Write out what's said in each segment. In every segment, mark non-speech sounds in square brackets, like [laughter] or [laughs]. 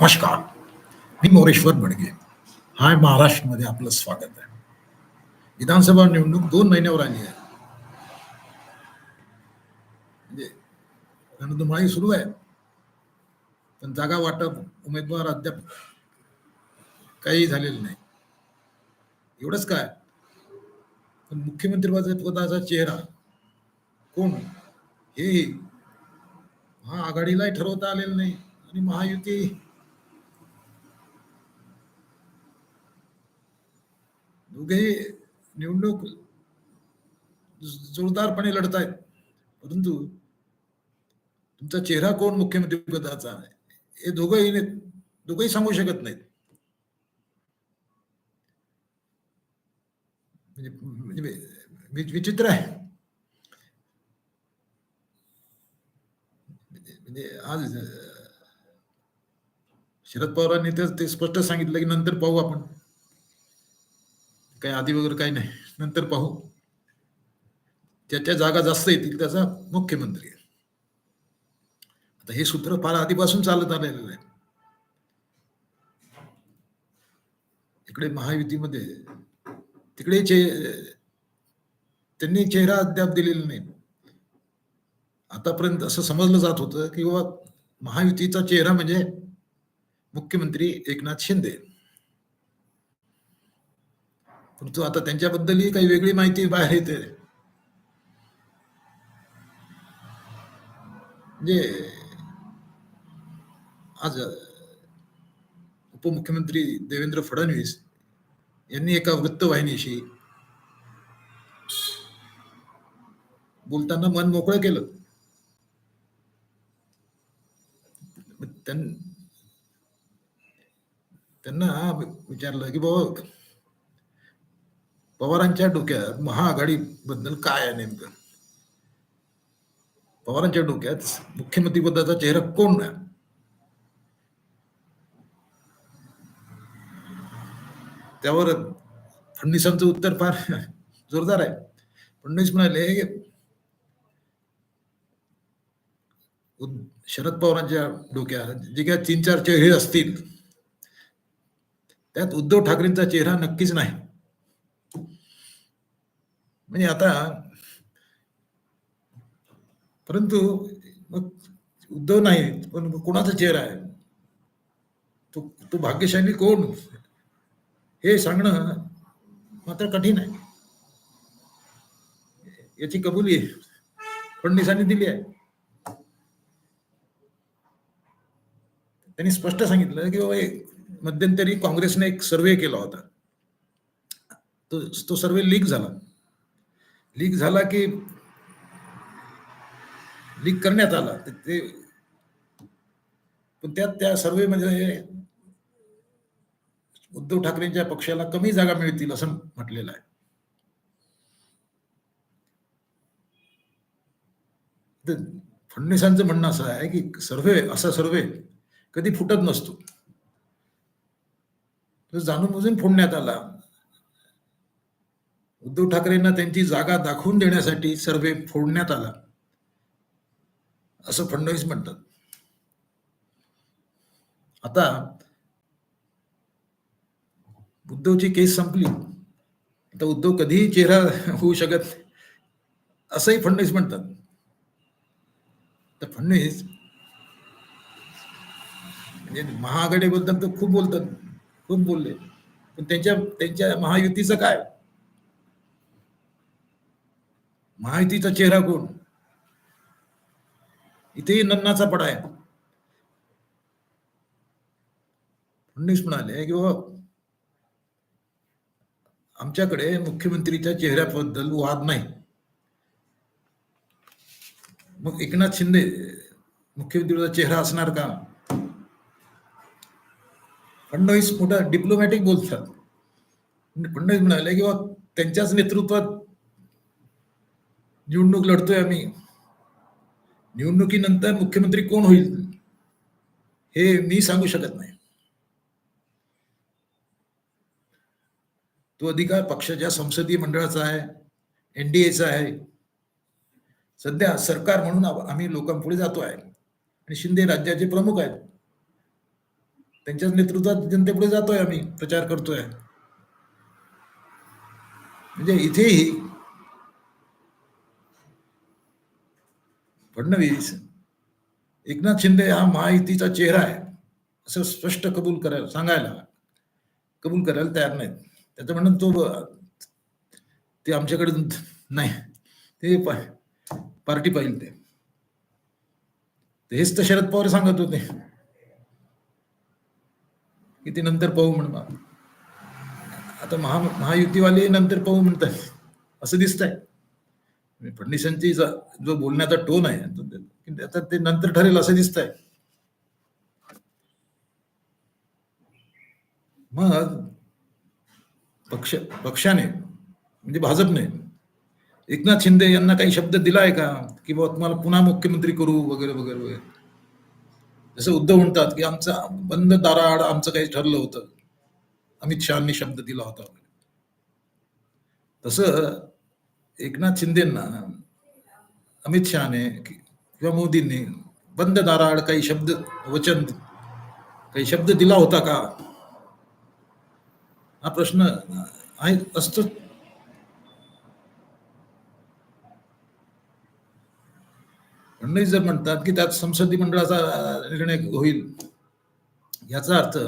नमस्कार. मी मोरेश्वर बडगे. हाय महाराष्ट्रमध्ये आपलं स्वागत आहे. विधानसभा निवडणूक दोन महिन्यावर आली आहे. म्हणजे रणधुमाळी सुरू आहे. पण जागा वाटप उमेदवार अद्याप काही झालेलं नाही. एवढंच काय? पण मुख्यमंत्री पदाचा चेहरा कोण? हे महाआघाडीलाही ठरवता आलेलं नाही. आणि महायुती दोघेही निवडणूक जोरदारपणे लढत आहेत परंतु तुमचा चेहरा कोण मुख्यमंत्री पदाचा हे दोघंही नाही- दोघंही सांगू शकत नाहीत. म्हणजे, म्हणजे विचित्र आहे. म्हणजे आज शरद पवारांनी तर ते स्पष्ट सांगितलं की नंतर पाहू आपण. काही आधी वगैरे काही नाही. नंतर पाहू. ज्याच्या जागा जास्त येतील त्याचा मुख्यमंत्री आहे. आता हे सूत्र फार आधीपासून चालत आलेलं आहे. इकडे महायुतीमध्ये तिकडे चे त्यांनी चेहरा अद्याप दिलेला नाही. आतापर्यंत असं समजलं जात होतं की बाबा महायुतीचा चेहरा म्हणजे मुख्यमंत्री एकनाथ शिंदे. परंतु आता त्यांच्याबद्दलही काही वेगळी माहिती बाहेर येते. म्हणजे आज उपमुख्यमंत्री देवेंद्र फडणवीस यांनी एका वृत्तवाहिनीशी बोलताना मन मोकळं केलं. त्यांना विचारलं की बाबा पवारांच्या डोक्यात महाआघाडी बद्दल काय आहे नेमकं? पवारांच्या डोक्यात मुख्यमंत्री पदाचा चेहरा कोण आहे? त्यावर फडणवीसांचं उत्तर फार [laughs] जोरदार आहे. फडणवीस म्हणाले उद- शरद पवारांच्या डोक्यात जे काय तीन चार चेहरे असतील त्यात उद्धव ठाकरेंचा चेहरा नक्कीच नाही. म्हणजे आता परंतु मग उद्धव नाही पण कुणाचा कोणाचा चेहरा आहे? तो तो भाग्यशाली कोण? हे सांगणं मात्र कठीण आहे. याची कबुली फडणवीसांनी दिली आहे. त्यांनी स्पष्ट सांगितलं की बाबा एक मध्यंतरी काँग्रेसने एक सर्वे केला होता. तो तो सर्वे लीक झाला. लीक झाला की लीक करण्यात आला. ते- ते पण त्यात त्या सर्वे मध्ये उद्धव ठाकरेंच्या पक्षाला कमी जागा मिळतील असं म्हटलेलं आहे. फडणवीसांचं म्हणणं असं आहे की सर्वे असा सर्वे कधी फुटत नसतो. तो जाणून बुजून फोडण्यात आला. उद्धव ठाकरेंना त्यांची जागा दाखवून देण्यासाठी सर्वे फोडण्यात आला. असं फडणवीस म्हणतात. आता उद्धवची केस संपली. आता उद्धव कधीही चेहरा होऊ शकत असंही फडणवीस म्हणतात. तर फडणवीस म्हणजे महाआघाडीबद्दल तर खूप बोलतात. खूप बोलले. पण त्यांच्या त्यांच्या महायुतीचं काय? माहितीचा चेहरा कोण? इथेही नन्नाचा पडा आहे. फडणवीस म्हणाले की बाबा आमच्याकडे मुख्यमंत्रीच्या चेहऱ्याबद्दल वाद नाही. मग एकनाथ शिंदे मुख्यमंत्रीचा चेहरा असणार का? फडणवीस मोठा डिप्लोमॅटिक बोलतात. फडणवीस म्हणाले की बाबा त्यांच्याच नेतृत्वात निवडणूक लढतोय आम्ही. निवडणुकीनंतर मुख्यमंत्री कोण होईल हे मी सांगू शकत नाही. तो अधिकार पक्षाच्या संसदीय मंडळाचा आहे एनडीएचा आहे. सध्या सरकार म्हणून आम्ही लोकांपुढे जातो आहे. आणि शिंदे राज्याचे प्रमुख आहेत. त्यांच्याच नेतृत्वात जनतेपुढे जातोय आम्ही प्रचार करतोय. म्हणजे इथेही फडणवीस एकनाथ शिंदे हा महायुतीचा चेहरा आहे असं स्पष्ट कबूल करायला सांगायला कबूल करायला तयार नाहीत. त्याचं म्हणून तो ते आमच्याकडे नाही. ते पार्टी पाहिजे ते. हेच तर शरद पवार सांगत होते. की ते नंतर पाहू म्हणून आता महा महायुतीवाले नंतर पाहू म्हणतात. असं दिसतंय. फडणवीसांची जो बोलण्याचा टोन आहे ते- आता ते नंतर ठरेल असं दिसतंय. मग पक्ष पक्षाने म्हणजे भाजपने एकनाथ शिंदे यांना काही शब्द दिलाय का? की बाबा तुम्हाला पुन्हा मुख्यमंत्री करू वगैरे वगैरे वगैरे. जसं उद्धव म्हणतात की आमचा बंद दाराआड आमचं काही ठरलं होतं. अमित शहानी शब्द दिला होता. तसं एकनाथ शिंदेना अमित शहाने ने किंवा मोदींनी बंद दाराआड काही शब्द वचन काही शब्द दिला होता का? हा प्रश्न आहे असतो. फडणवीस जर म्हणतात की त्यात संसदीय मंडळाचा निर्णय होईल याचा अर्थ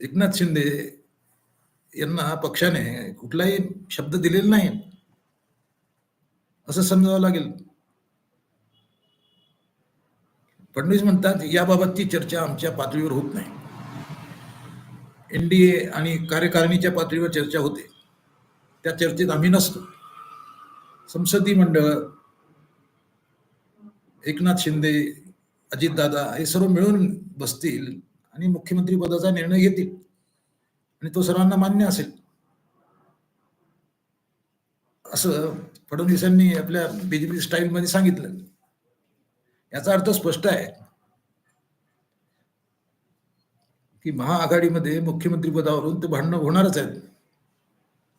एकनाथ शिंदे यांना पक्षाने कुठलाही शब्द दिलेला नाही. असं समजावं लागेल. फडणवीस म्हणतात याबाबतची चर्चा आमच्या पातळीवर होत नाही. एनडीए आणि कार्यकारिणीच्या पातळीवर चर्चा होते. त्या चर्चेत आम्ही नसतो. संसदीय मंडळ एकनाथ शिंदे अजितदादा हे सर्व मिळून बसतील आणि मुख्यमंत्री पदाचा निर्णय घेतील. आणि तो सर्वांना मान्य असेल. असं फडणवीसांनी आपल्या बीजेपी स्टाईलमध्ये सांगितलं. याचा अर्थ स्पष्ट आहे की महाआघाडीमध्ये मुख्यमंत्री पदावरून ते भांडणं होणारच आहेत.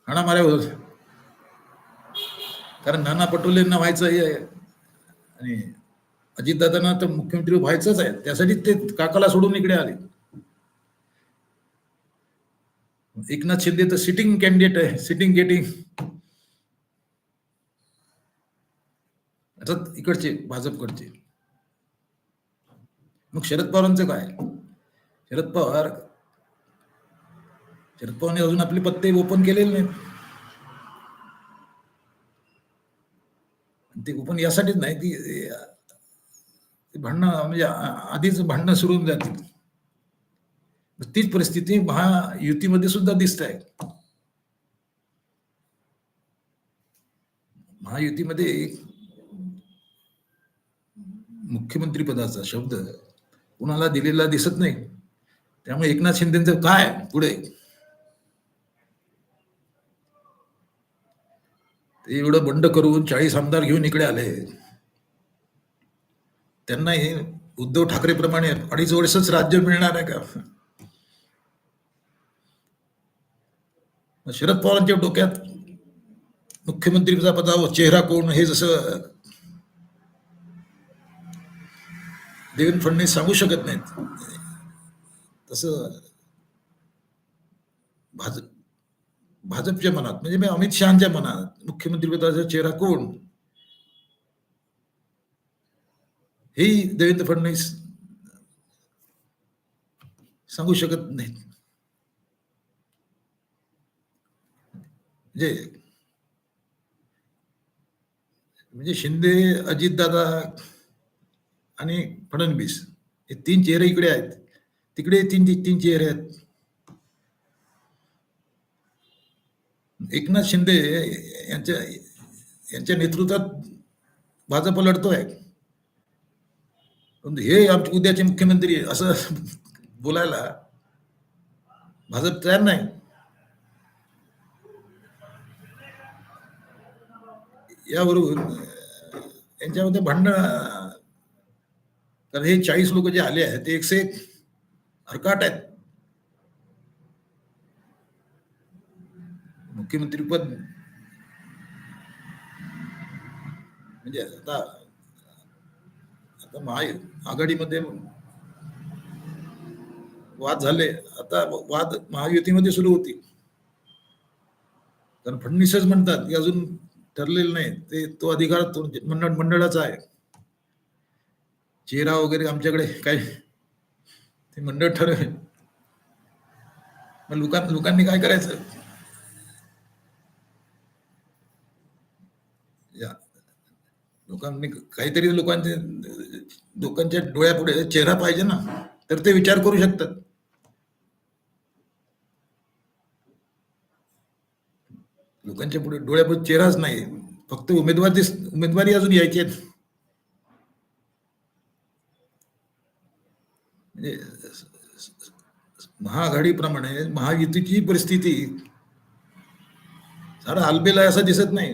हाणामाऱ्या होत. कारण नाना पटोलेंना व्हायचं आहे आणि अजितदादांना तर मुख्यमंत्री व्हायचंच आहे. त्यासाठी ते काकाला सोडून इकडे आले. एकनाथ शिंदे तर सिटिंग कॅन्डिडेट आहे. सिटिंग गेटिंग आता इकडचे भाजपकडचे. मग शरद पवारांचं काय? शरद पवार शरद पवारने अजून आपले पत्ते ओपन केलेले नाहीत. ते ओपन यासाठीच नाही की ते भांडणं म्हणजे आधीच भांडणं सुरू होऊन जातील. तीच परिस्थिती महायुतीमध्ये सुद्धा दिसत आहे. महायुतीमध्ये मुख्यमंत्रीपदाचा शब्द कुणाला दिलेला दिसत नाही. त्यामुळे एकनाथ शिंदेचं काय पुढे? ते एवढं बंड करून चाळीस आमदार घेऊन इकडे आले. त्यांना हे उद्धव ठाकरे प्रमाणे अडीच वर्षच राज्य मिळणार आहे का? शरद पवारांच्या डोक्यात मुख्यमंत्रीचा पदावर चेहरा कोण? हे जसं देवेंद्र फडणवीस सांगू शकत नाहीत. तसं भाजप भाजपच्या मनात म्हणजे मी अमित शहाच्या मनात मुख्यमंत्रीपदाचा चेहरा कोण? हे देवेंद्र फडणवीस सांगू शकत नाहीत. म्हणजे म्हणजे शिंदे अजितदादा आणि फडणवीस हे तीन चेहरे इकडे आहेत. तिकडे तीन तीन चेहरे आहेत. एकनाथ शिंदे यांच्या यांच्या नेतृत्वात भाजप लढतोय. हे आमचे उद्याचे मुख्यमंत्री असं बोलायला भाजप तयार नाही. याबरोबर यांच्यामध्ये भांडण कारण हे चाळीस लोक जे आले आहेत ते एकशे एक हरकाट आहेत. मुख्यमंत्री पद. म्हणजे आता आता महाय आघाडीमध्ये वाद झाले. आता वाद महायुतीमध्ये सुरू होती. कारण फडणवीसच म्हणतात की अजून ठरलेलं नाही. ते तो अधिकार मंडळ मंडळाचा आहे. चेहरा वगैरे आमच्याकडे काय? ते मंडळ ठरवेल. मग लोकां लोकांनी काय करायचं? या. लोकांनी काहीतरी लोकांचे लोकांच्या डोळ्यापुढे चेहरा पाहिजे ना तर ते विचार करू शकतात. लोकांच्या पुढे डोळ्यापुढे चेहराच नाही. फक्त उमेदवार दिस उमेदवारी अजून यायची आहेत. म्हणजे महाआघाडीप्रमाणे महायुतीची परिस्थिती सारा आलबेल आहे असं दिसत नाही.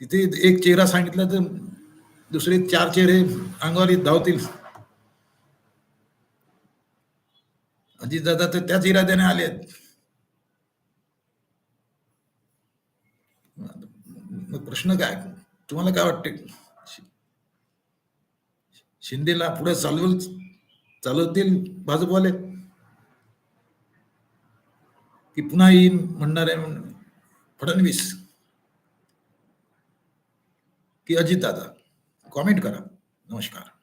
तिथे एक चेहरा सांगितला तर दुसरे चार चेहरे अंगावर धावतील. अजित दादा तर त्याच इराद्याने आले आहेत. मग प्रश्न काय? तुम्हाला काय वाटते? शिंदेला पुढे चालवल चालवतील भाजपवाले? की पुन्हा येईन म्हणणार आहे फडणवीस? की अजित दादा कॉमेंट करा. नमस्कार.